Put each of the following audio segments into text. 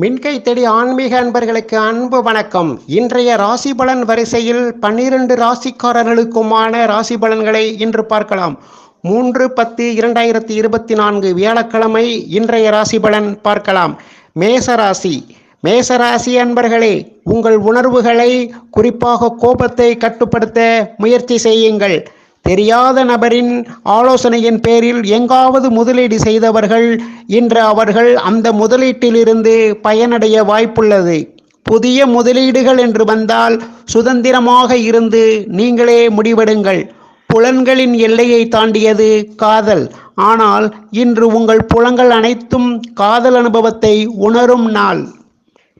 மின்கை தேடி ஆன்மீக அன்பர்களுக்கு அன்பு வணக்கம். இன்றைய ராசி பலன் வரிசையில் பன்னிரண்டு ராசிக்காரர்களுக்குமான ராசி பலன்களை இன்று பார்க்கலாம். மூன்று பத்து இரண்டாயிரத்தி இருபத்தி நான்கு வியாழக்கிழமை இன்றைய ராசி பலன் பார்க்கலாம். மேசராசி மேசராசி அன்பர்களே உங்கள் உணர்வுகளை குறிப்பாக கோபத்தை கட்டுப்படுத்த முயற்சி செய்யுங்கள். தெரியாத நபரின் ஆலோசனையின் பேரில் எங்காவது முதலீடு செய்தவர்கள் இன்று அவர்கள் அந்த முதலீட்டிலிருந்து பயனடைய வாய்ப்புள்ளது. புதிய முதலீடுகள் என்று வந்தால் சுதந்திரமாக இருந்து நீங்களே முடிவெடுங்கள். புலன்களின் எல்லையை தாண்டியது காதல். ஆனால் இன்று உங்கள் புலங்கள் அனைத்தும் காதல் அனுபவத்தை உணரும் நாள்.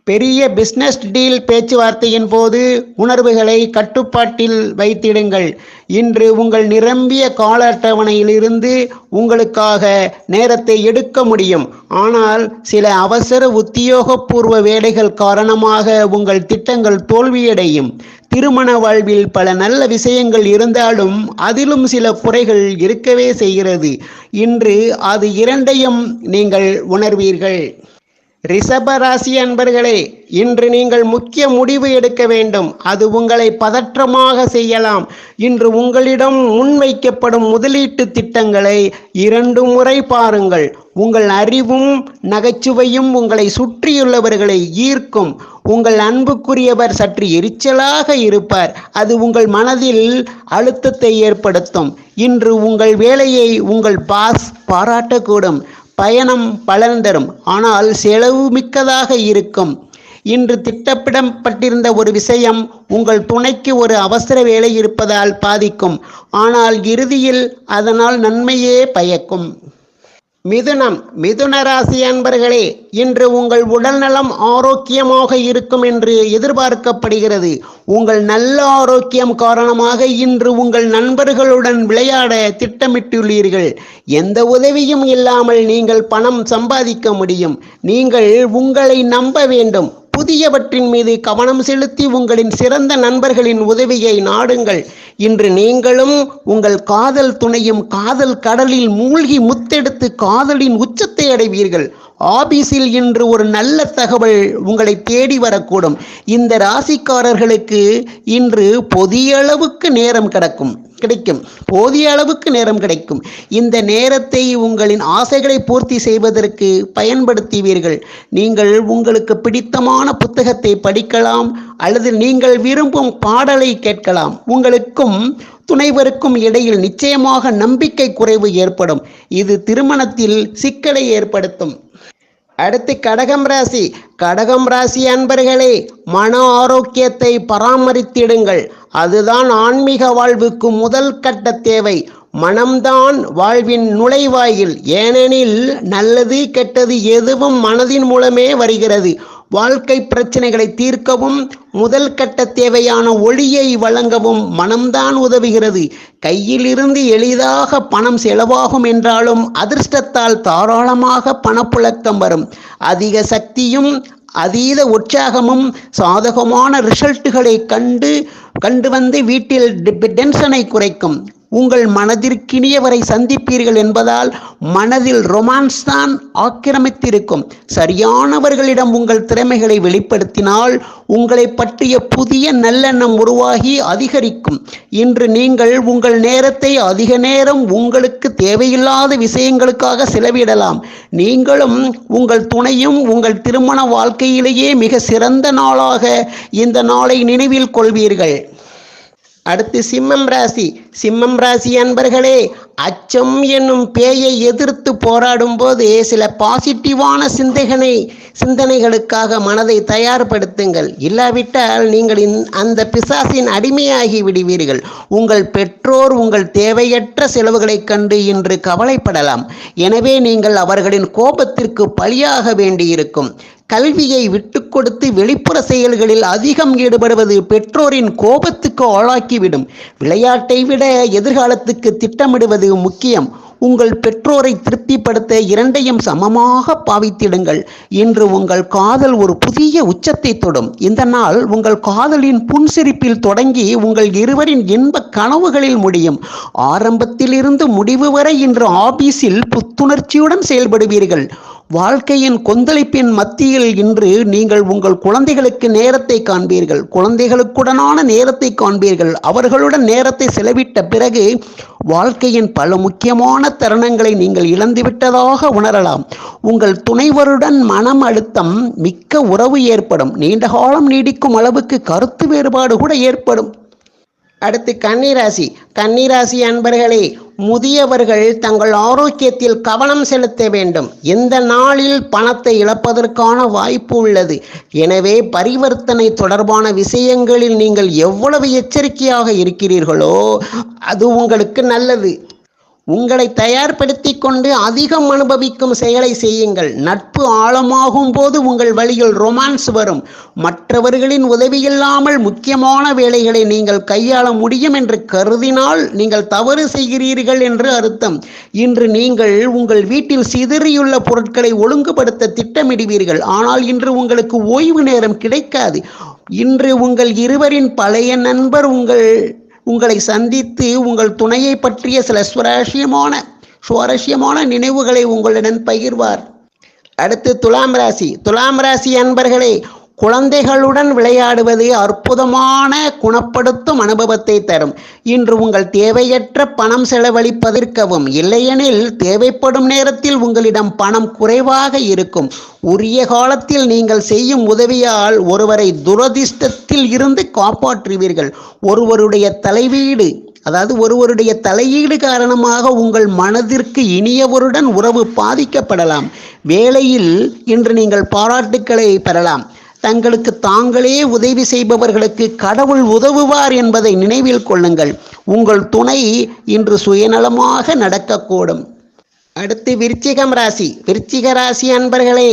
பெரிய பிஸ்னஸ் டீல் பேச்சுவார்த்தையின் போது உணர்வுகளை கட்டுப்பாட்டில் வைத்திடுங்கள். இன்று உங்கள் நிரம்பிய கால அட்டவணையிலிருந்து உங்களுக்காக நேரத்தை எடுக்க முடியும். ஆனால் சில அவசர உத்தியோகபூர்வ வேலைகள் காரணமாக உங்கள் திட்டங்கள் தோல்வியடையும். திருமண வாழ்வில் பல நல்ல விஷயங்கள் இருந்தாலும் அதிலும் சில குறைகள் இருக்கவே செய்கிறது. இன்று அது இரண்டையும் நீங்கள் உணர்வீர்கள். ரிஷபராசி அன்பர்களே இன்று நீங்கள் முக்கிய முடிவு எடுக்க வேண்டும். அது உங்களை பதற்றமாக செய்யலாம். இன்று உங்களிடம் முன்வைக்கப்படும் முதலீட்டு திட்டங்களை இரண்டு முறை பாருங்கள். உங்கள் அறிவும் நகைச்சுவையும் உங்களை சுற்றியுள்ளவர்களை ஈர்க்கும். உங்கள் அன்புக்குரியவர் சற்று எரிச்சலாக இருப்பார். அது உங்கள் மனதில் அழுத்தத்தை ஏற்படுத்தும். இன்று உங்கள் வேலையை உங்கள் பாஸ் பாராட்டக்கூடும். பயணம் பலன் தரும். ஆனால் செலவு மிக்கதாக இருக்கும். இன்று திட்டமிடப்பட்டிருந்த ஒரு விஷயம் உங்கள் துணைக்கு ஒரு அவசர வேலை இருப்பதால் பாதிக்கும். ஆனால் இறுதியில் அதனால் நன்மையே பயக்கும். மிதுனம் மிதுன ராசி அன்பர்களே இன்று உங்கள் உடல்நலம் ஆரோக்கியமாக இருக்கும் என்று எதிர்பார்க்கப்படுகிறது. உங்கள் நல்ல ஆரோக்கியம் காரணமாக இன்று உங்கள் நண்பர்களுடன் விளையாட திட்டமிட்டுள்ளீர்கள். எந்த உதவியும் இல்லாமல் நீங்கள் பணம் சம்பாதிக்க முடியும். நீங்கள் உங்களை நம்ப வேண்டும். புதியவற்றின் மீது கவனம் செலுத்தி உங்களின் சிறந்த நண்பர்களின் உதவியை நாடுங்கள். இன்று நீங்களும் உங்கள் காதல் துணையும் காதல் கடலில் மூழ்கி முத்தெடுத்து காதலின் உச்சத்தை அடைவீர்கள். ஆபீஸில் இன்று ஒரு நல்ல தகவல் உங்களை தேடி வரக்கூடும். இந்த ராசிக்காரர்களுக்கு இன்று பொதியளவுக்கு நேரம் கிடக்கும். கிடைக்கும். போதிய அளவுக்கு நேரம் கிடைக்கும். இந்த நேரத்தை உங்களின் ஆசைகளை பூர்த்தி செய்வதற்கு பயன்படுத்துவீர்கள். நீங்கள் உங்களுக்கு பிடித்தமான புத்தகத்தை படிக்கலாம் அல்லது நீங்கள் விரும்பும் பாடலை கேட்கலாம். உங்களுக்கும் துணைவருக்கும் இடையில் நிச்சயமாக நம்பிக்கை குறைவு ஏற்படும். இது திருமணத்தில் சிக்கலை ஏற்படுத்தும். அடுத்து கடகம் ராசி. கடகம் ராசி அன்பர்களே மன ஆரோக்கியத்தை பராமரித்திடுங்கள். அதுதான் ஆன்மீக வாழ்வுக்கு முதல் கட்ட தேவை. மனம்தான் வாழ்வின் நுழைவாயில். ஏனெனில் நல்லது கெட்டது எதுவும் மனதின் மூலமே வருகிறது. வாழ்க்கை பிரச்சனைகளை தீர்க்கவும் முதல் கட்ட தேவையான ஒளியை வழங்கவும் மனம்தான் உதவுகிறது. கையில் இருந்து எளிதாக பணம் செலவாகும் என்றாலும் அதிர்ஷ்டத்தால் தாராளமாக பணப்புழக்கம் வரும். அதிக சக்தியும் அதீத உற்சாகமும் சாதகமான ரிசல்ட்டுகளை கண்டு கண்டு வந்து வீட்டில் டென்ஷனை குறைக்கும். உங்கள் மனதிற்கினியவரை சந்திப்பீர்கள் என்பதால் மனதில் ரொமான்ஸ் தான் ஆக்கிரமித்திருக்கும். சரியானவர்களிடம் உங்கள் திறமைகளை வெளிப்படுத்தினால் உங்களை பற்றிய புதிய நல்லெண்ணம் உருவாகி அதிகரிக்கும். இன்று நீங்கள் உங்கள் நேரத்தை அதிக நேரம் உங்களுக்கு தேவையில்லாத விஷயங்களுக்காக செலவிடலாம். நீங்களும் உங்கள் துணையும் உங்கள் திருமண வாழ்க்கையிலேயே மிக சிறந்த நாளாக இந்த நாளை நினைவில் கொள்வீர்கள். அடுத்து சிம்மம் ராசி. சிம்மம் ராசி அன்பர்களே அச்சம் என்னும் பேயை எதிர்த்து போராடும் போது சில பாசிட்டிவான சிந்தனை சிந்தனைகளுக்காக மனதை தயார்படுத்துங்கள். இல்லாவிட்டால் நீங்கள் அந்த பிசாசின் அடிமையாகி விடுவீர்கள். உங்கள் பெற்றோர் உங்கள் தேவையற்ற செலவுகளைக் கண்டு இன்று கவலைப்படலாம். எனவே நீங்கள் அவர்களின் கோபத்திற்கு பலியாக வேண்டியிருக்கும். கல்வியை விட்டு கொடுத்து வெளிப்புற செயல்களில் அதிகம் ஈடுபடுவது பெற்றோரின் கோபத்துக்கு ஆளாக்கிவிடும். விளையாட்டை விட எதிர்காலத்துக்கு திட்டமிடுவது முக்கியம். உங்கள் பெற்றோரை திருப்திப்படுத்த இரண்டையும் சமமாக பாவித்திடுங்கள். இன்று உங்கள் காதல் ஒரு புதிய உச்சத்தை தொடும். இந்த நாள் உங்கள் காதலின் புன்சிரிப்பில் தொடங்கி உங்கள் இருவரின் இன்ப கனவுகளில் முடியும். ஆரம்பத்திலிருந்து முடிவு வரை இன்று ஆபீஸில் புத்துணர்ச்சியுடன் செயல்படுவீர்கள். வாழ்க்கையின் கொந்தளிப்பின் மத்தியில் இன்று நீங்கள் உங்கள் குழந்தைகளுக்கு நேரத்தை காண்பீர்கள். குழந்தைகளுக்குடனான நேரத்தை காண்பீர்கள். அவர்களுடன் நேரத்தை செலவிட்ட பிறகு வாழ்க்கையின் பல முக்கியமான தருணங்களை நீங்கள் இழந்துவிட்டதாக உணரலாம். உங்கள் துணைவருடன் மனம் அழுத்தம் மிக்க உறவு ஏற்படும். நீண்ட காலம் நீடிக்கும் அளவுக்கு கருத்து வேறுபாடு கூட ஏற்படும். அடுத்து கன்னிராசி. கன்னிராசி அன்பர்களே முதியவர்கள் தங்கள் ஆரோக்கியத்தில் கவனம் செலுத்த வேண்டும். எந்த நாளில் பணத்தை இழப்பதற்கான வாய்ப்பு உள்ளது. எனவே பரிவர்த்தனை தொடர்பான விஷயங்களில் நீங்கள் எவ்வளவு எச்சரிக்கையாக இருக்கிறீர்களோ அது உங்களுக்கு நல்லது. உங்களை தயார்படுத்தி கொண்டு அதிகம் அனுபவிக்கும் செயலை செய்யுங்கள். நட்பு ஆழமாகும் போது உங்கள் வழியில் ரொமான்ஸ் வரும். மற்றவர்களின் உதவியில்லாமல் முக்கியமான வேலைகளை நீங்கள் கையாள முடியும் என்று கருதினால் நீங்கள் தவறு செய்கிறீர்கள் என்று அர்த்தம். இன்று நீங்கள் உங்கள் வீட்டில் சிதறியுள்ள பொருட்களை ஒழுங்குபடுத்த திட்டமிடுவீர்கள். ஆனால் இன்று உங்களுக்கு ஓய்வு நேரம் கிடைக்காது. இன்று உங்கள் இருவரின் பழைய நண்பர் உங்கள் உங்களை சந்தித்து உங்கள் துணையை பற்றிய சில சுவாரஸ்யமான சுவாரஸ்யமான நினைவுகளை உங்களுடன் பகிர்வார். அடுத்து துலாம் ராசி. துலாம் ராசி அன்பர்களே குழந்தைகளுடன் விளையாடுவது அற்புதமான குணப்படுத்தும் அனுபவத்தை தரும். இன்று உங்கள் தேவையற்ற பணம் செலவழிப்பதற்கவும் இல்லையெனில் தேவைப்படும் நேரத்தில் உங்களிடம் பணம் குறைவாக இருக்கும். உரிய காலத்தில் நீங்கள் செய்யும் உதவியால் ஒருவரை துரதிர்ஷ்டத்தில் இருந்து காப்பாற்றுவீர்கள். ஒருவருடைய தலைவீடு அதாவது ஒருவருடைய தலையீடு காரணமாக உங்கள் மனதிற்கு இனியவருடன் உறவு பாதிக்கப்படலாம். வேலையில் இன்று நீங்கள் பாராட்டுக்களை பெறலாம். தங்களுக்கு தாங்களே உதவி செய்பவர்களுக்கு கடவுள் உதவுவார் என்பதை நினைவில் கொள்ளுங்கள். உங்கள் துணை இன்று சுயநலமாக நடக்கக்கூடும். அடுத்து விருச்சிகம் ராசி. விருச்சிக ராசி அன்பர்களே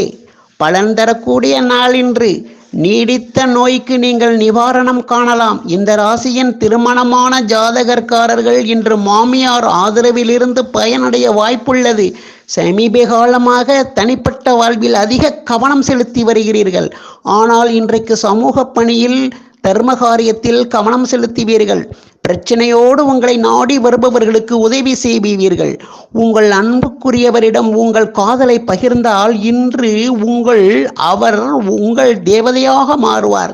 பலன் தரக்கூடிய நாள் இன்று. நீடித்த நோய்க்கு நீங்கள் நிவாரணம் காணலாம். இந்த ராசியின் திருமணமான ஜாதகர்காரர்கள் இன்று மாமியார் ஆதரவிலிருந்து பயனடைய வாய்ப்புள்ளது. சமீப காலமாக தனிப்பட்ட வாழ்வில் அதிக கவனம் செலுத்தி வருகிறீர்கள். ஆனால் இன்றைக்கு சமூக பணியில் தர்ம காரியத்தில் கவனம் செலுத்துவீர்கள். பிரச்சனையோடு உங்களை நாடி வருபவர்களுக்கு உதவி செய்வீர்கள். உங்கள் அன்புக்குரியவரிடம் உங்கள் காதலை பகிர்ந்தால் இன்று உங்கள் அவர் உங்கள் தேவதையாக மாறுவார்.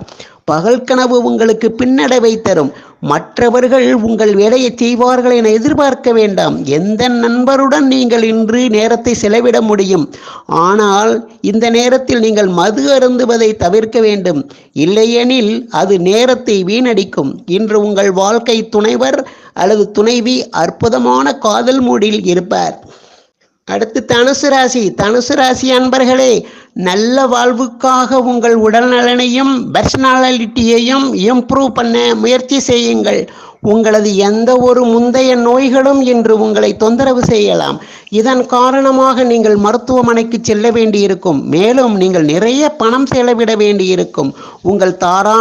பகல் கனவு உங்களுக்கு பின்னடைவை தரும் மற்றவர்கள் உங்கள் வேலையை செய்வார்கள் என எதிர்பார்க்க வேண்டாம். எந்த நண்பருடன் நீங்கள் இன்று நேரத்தை செலவிட முடியும்? ஆனால் இந்த நேரத்தில் நீங்கள் மது அருந்துவதை தவிர்க்க வேண்டும். இல்லையெனில் அது நேரத்தை வீணடிக்கும். இன்று உங்கள் வாழ்க்கை துணைவர் அல்லது துணைவி அற்புதமான காதல் மூடில் இருப்பார். அடுத்து தனுசு ராசி. தனுசு ராசி அன்பர்களே நல்ல வாழ்வுக்காக உங்கள் உடல் நலனையும் பர்சனாலிட்டியையும் இம்ப்ரூவ் பண்ண முயற்சி செய்யுங்கள். உங்களது எந்த ஒரு முந்தைய நோய்களும் இன்று உங்களை தொந்தரவு செய்யலாம். இதன் காரணமாக நீங்கள் மருத்துவமனைக்கு செல்ல வேண்டியிருக்கும். மேலும் நீங்கள் நிறைய பணம் செலவிட வேண்டியிருக்கும். உங்கள் தாரா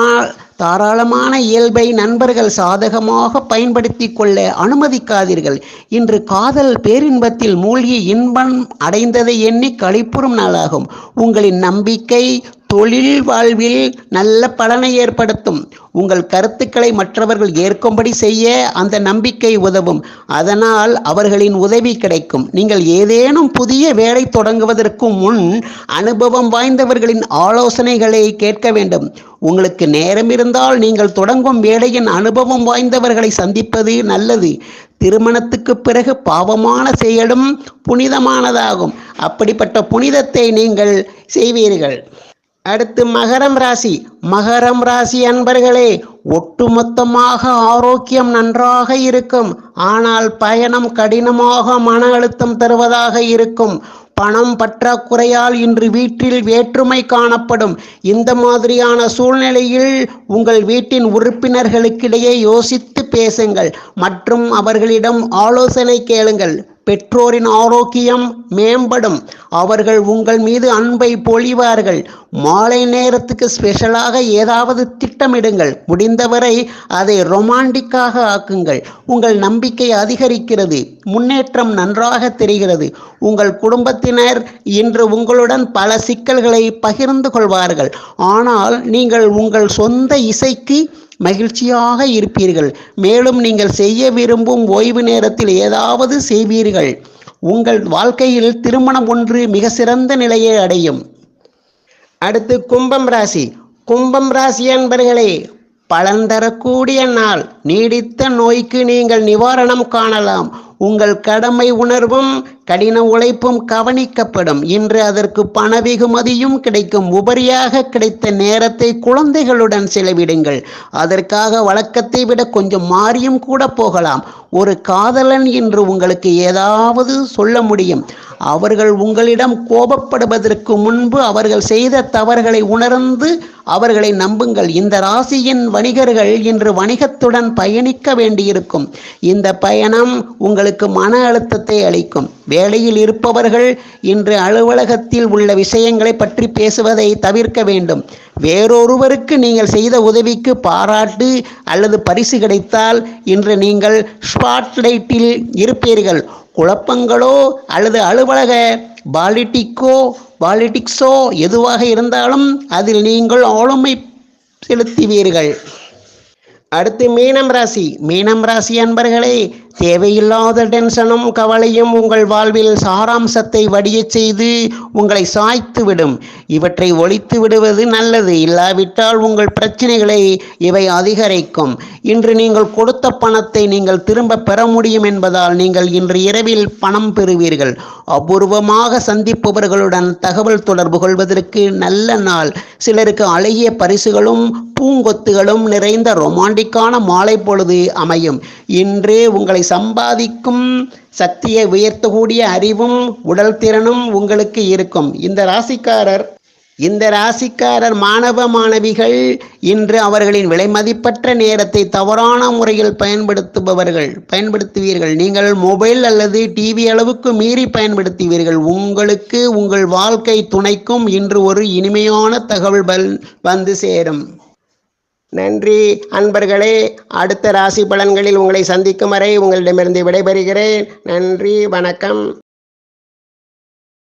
தாராளமான இயல்பை நண்பர்கள் சாதகமாக பயன்படுத்தி கொள்ள அனுமதிக்காதீர்கள். இன்று காதல் பேரின்பத்தில் மூழ்கி இன்பம் அடைந்ததை எண்ணி களிப்புறும் நாளாகும். உங்களின் நம்பிக்கை தொழில் வாழ்வில் நல்ல பலனை ஏற்படுத்தும். உங்கள் கருத்துக்களை மற்றவர்கள் ஏற்கும்படி செய்ய அந்த நம்பிக்கை உதவும். அதனால் அவர்களின் உதவி கிடைக்கும். நீங்கள் ஏதேனும் புதிய வேலை தொடங்குவதற்கு முன் அனுபவம் வாய்ந்தவர்களின் ஆலோசனைகளை கேட்க வேண்டும். உங்களுக்கு நேரம் இருந்தால் நீங்கள் தொடங்கும் வேலையின் அனுபவம் வாய்ந்தவர்களை சந்திப்பது நல்லது. திருமணத்துக்கு பிறகு பாவமான செயலும் புனிதமானதாகும். அப்படிப்பட்ட புனிதத்தை நீங்கள் செய்வீர்கள். அடுத்து மகரம் ராசி. மகரம் ராசி அன்பர்களே ஒட்டுமொத்தமாக ஆரோக்கியம் நன்றாக இருக்கும். ஆனால் பயணம் கடினமாக மன அழுத்தம் தருவதாக இருக்கும். பணம் பற்றாக்குறையால் இன்று வீட்டில் வேற்றுமை காணப்படும். இந்த மாதிரியான சூழ்நிலையில் உங்கள் வீட்டின் உறுப்பினர்களுக்கிடையே யோசித்து பேசுங்கள். மற்றும் அவர்களிடம் ஆலோசனை கேளுங்கள். பெற்றோரின் ஆரோக்கியம் மேம்படும். அவர்கள் உங்கள் மீது அன்பை பொழிவார்கள். மாலை நேரத்துக்கு ஸ்பெஷலாக ஏதாவது திட்டமிடுங்கள். முடிந்தவரை அதை ரொமாண்டிக்காக ஆக்குங்கள். உங்கள் நம்பிக்கை அதிகரிக்கிறது. முன்னேற்றம் நன்றாக தெரிகிறது. உங்கள் குடும்பத்தினர் இன்று உங்களுடன் பல சிக்கல்களை பகிர்ந்து கொள்வார்கள். ஆனால் நீங்கள் உங்கள் சொந்த இசைக்கு மகிழ்ச்சியாக இருப்பீர்கள். மேலும் நீங்கள் செய்ய விரும்பும் ஓய்வு நேரத்தில் ஏதாவது செய்வீர்கள். உங்கள் வாழ்க்கையில் திருமணம் ஒன்று மிக சிறந்த நிலையை அடையும். அடுத்து கும்பம் ராசி. கும்பம் ராசி அன்பர்களே பலன் தரக்கூடிய நாள். நீடித்த நோய்க்கு நீங்கள் நிவாரணம் காணலாம். உங்கள் கடமை உணர்வும் கடின உழைப்பும் கவனிக்கப்படும். இன்று அதற்கு பண வெகுமதியும் கிடைக்கும். உபரியாக கிடைத்த நேரத்தை குழந்தைகளுடன் செலவிடுங்கள். அதற்காக வழக்கத்தை விட கொஞ்சம் மாறியும் கூட போகலாம். ஒரு காதலன் என்று உங்களுக்கு ஏதாவது சொல்ல முடியும். அவர்கள் உங்களிடம் கோபப்படுவதற்கு முன்பு அவர்கள் செய்த தவறுகளை உணர்ந்து அவர்களை நம்புங்கள். இந்த ராசியின் வணிகர்கள் இன்று வணிகத்துடன் பயணிக்க வேண்டியிருக்கும். இந்த பயணம் உங்களுக்கு மன அழுத்தத்தை அளிக்கும். வேலையில் இருப்பவர்கள் இன்று அலுவலகத்தில் உள்ள விஷயங்களை பற்றி பேசுவதை தவிர்க்க வேண்டும். வேறொருவருக்கு நீங்கள் செய்த உதவிக்கு பாராட்டு அல்லது பரிசு கிடைத்தால் இன்று நீங்கள் ஸ்பாட்லைட்டில் இருப்பீர்கள். குழப்பங்களோ அல்லது அலுவலக பாலிட்டிக்கோ பாலிட்டிக்ஸோ எதுவாக இருந்தாலும் அதில் நீங்கள் ஆளுமை செலுத்துவீர்கள். அடுத்து மீனம் ராசி. மீனம் ராசி அன்பர்களே தேவையில்லாத டென்ஷனும் கவலையும் உங்கள் வாழ்வில் சாராம்சத்தை வடியச் செய்து உங்களை சாய்த்துவிடும். இவற்றை ஒழித்து விடுவது நல்லது. இல்லாவிட்டால் உங்கள் பிரச்சனைகளை இவை அதிகரிக்கும். இன்று நீங்கள் கொடுத்த பணத்தை நீங்கள் திரும்ப பெற முடியும் என்பதால் நீங்கள் இன்று இரவில் பணம் பெறுவீர்கள். அபூர்வமாக சந்திப்பவர்களுடன் தகவல் தொடர்பு கொள்வதற்கு நல்ல நாள். சிலருக்கு அழகிய பரிசுகளும் பூங்கொத்துகளும் நிறைந்த ரொமாண்டிக்கான மாலை பொழுது அமையும். இன்று உங்களை சம்பாதிக்கும் சக்தியை உயர்த்தக்கூடிய அறிவும் உடல் திறனும் உங்களுக்கு இருக்கும். இந்த ராசிக்காரர் இந்த ராசிக்காரர் மாணவ மாணவிகள் இன்று அவர்களின் விலைமதிப்பற்ற நேரத்தை தவறான முறையில் பயன்படுத்துபவர்கள் பயன்படுத்துவீர்கள். நீங்கள் மொபைல் அல்லது டிவி அளவுக்கு மீறி பயன்படுத்துவீர்கள். உங்களுக்கு உங்கள் வாழ்க்கை துணைக்கும் இன்று ஒரு இனிமையான தகவல் வந்து சேரும். நன்றி. அன்பர்களே அடுத்த ராசி பலன்களில் உங்களை சந்திக்கும் வரை உங்களிடமிருந்து விடைபெறுகிறேன். நன்றி வணக்கம்.